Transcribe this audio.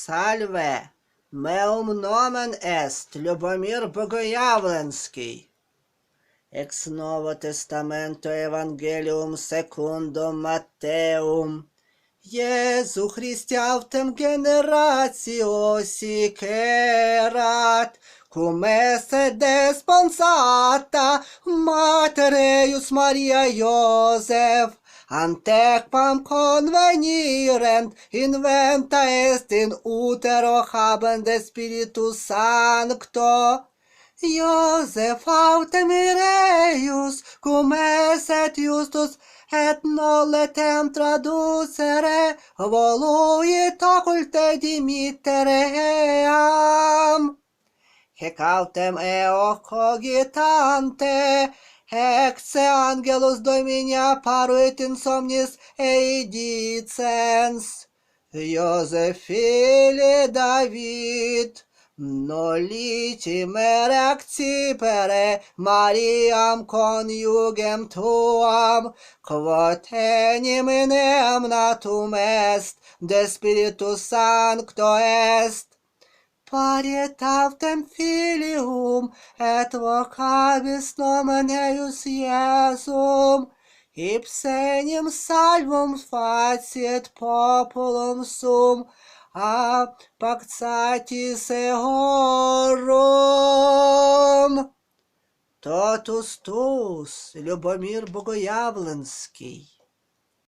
Сальве, меум номен ест Любомір Богоявленський. Екс ново тестаменто Евангеліум секундом Матеум. Єзу Христявтем генераціо сікерат, кумесе деспонсата, матереюс Марія Йозеф. antequam convenirent inventa est in utero habende spiritus sancto. Iosef autem ireius, cum eset justus, et nolle tem traducere, voluit oculte dimittere eam. Hec autem eo cogitante, Ексе ангелус доміня парует инсомнис эйдиценс. Йозефілі Давід, ноліті мерекціпере Маріам конюгем туам, квотенім инем натум ест, де спіриту санкто ест. Парітавтем філіу, Иисум, et vocabis nomen eius Iesum, ip senim salvum faciet populum sum, a pactatis eorum. Тотус Тус, Любомир Богоявленский.